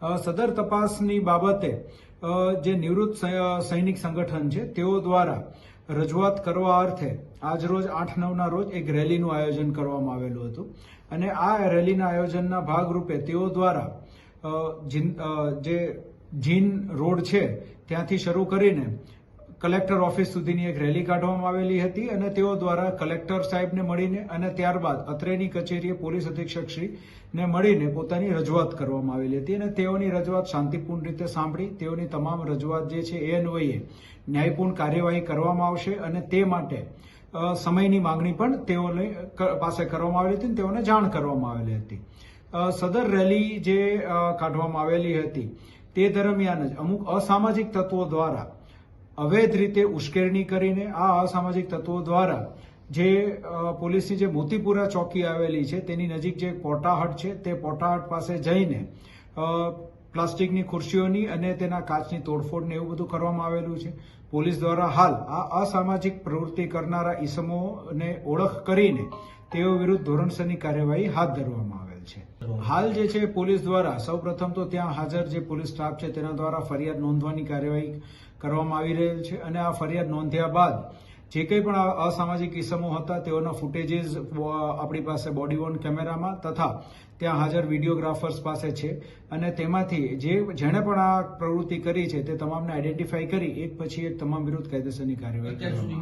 સદર તપાસની બાબતે જે નિવૃત્ત સૈનિક સંગઠન છે, તેઓ દ્વારા રજૂઆત કરવા અર્થે આજરોજ આઠ નવના રોજ એક રેલીનું આયોજન કરવામાં આવેલું હતું. અને આ રેલીના આયોજનના ભાગરૂપે તેઓ દ્વારા જે જીન રોડ છે, ત્યાંથી શરૂ કરીને કલેક્ટર ઓફિસ સુધીની એક રેલી કાઢવામાં આવેલી હતી અને તેઓ દ્વારા કલેક્ટર સાહેબને મળીને અને ત્યારબાદ અત્રેની કચેરીએ પોલીસ અધિક્ષક શ્રીને મળીને પોતાની રજૂઆત કરવામાં આવેલી હતી અને તેઓની રજૂઆત શાંતિપૂર્ણ રીતે સાંભળી, તેઓની તમામ રજૂઆત જે છે એ અન્વયે ન્યાયપૂર્ણ કાર્યવાહી કરવામાં આવશે અને તે માટે સમયની માંગણી પણ તેઓને પાસે કરવામાં આવેલી હતી અને તેઓને જાણ કરવામાં આવેલી હતી. સદર રેલી જે કાઢવામાં આવેલી હતી તે દરમિયાન જ અમુક અસામાજિક તત્વો દ્વારા અવૈધ રીતે ઉશ્કેરણી કરીને આ અસામાજિક તત્વો દ્વારા જે પોલીસની જે મોતીપુરા ચોકી આવેલી છે, તેની નજીક જે પોટાહટ છે, તે પોટાહટ પાસે જઈને પ્લાસ્ટિકની ખુરશીઓની અને તેના કાચની તોડફોડને એવું બધું કરવામાં આવેલું છે. પોલીસ દ્વારા હાલ આ અસામાજિક પ્રવૃત્તિ કરનારા ઈસમોને ઓળખ કરીને તેઓ વિરુદ્ધ ધોરણસરની કાર્યવાહી હાથ ધરવામાં આવેલ છે હાલ જે છે પોલીસ દ્વારા સૌપ્રથમ તો ત્યાં હાજર જે પોલીસ સ્ટાફ છે તેના દ્વારા ફરિયાદ નોંધવાની કાર્યવાહી કરવામાં આવી રહેલ છે અને આ ફરિયાદ નોંધ્યા બાદ જે કંઈ પણ અસામાજિક ઇસમો હતા તેઓના ફૂટેજીસ આપણી પાસે બોડી વોર્ન કેમેરામાં તથા ત્યાં હાજર વિડીયોગ્રાફર્સ પાસે છે અને તેમાંથી જે જેણે પણ આ પ્રવૃત્તિ કરી છે તે તમામને આઈડેન્ટિફાઈ કરી એક પછી એક તમામ વિરુદ્ધ કાયદેસરની કાર્યવાહી.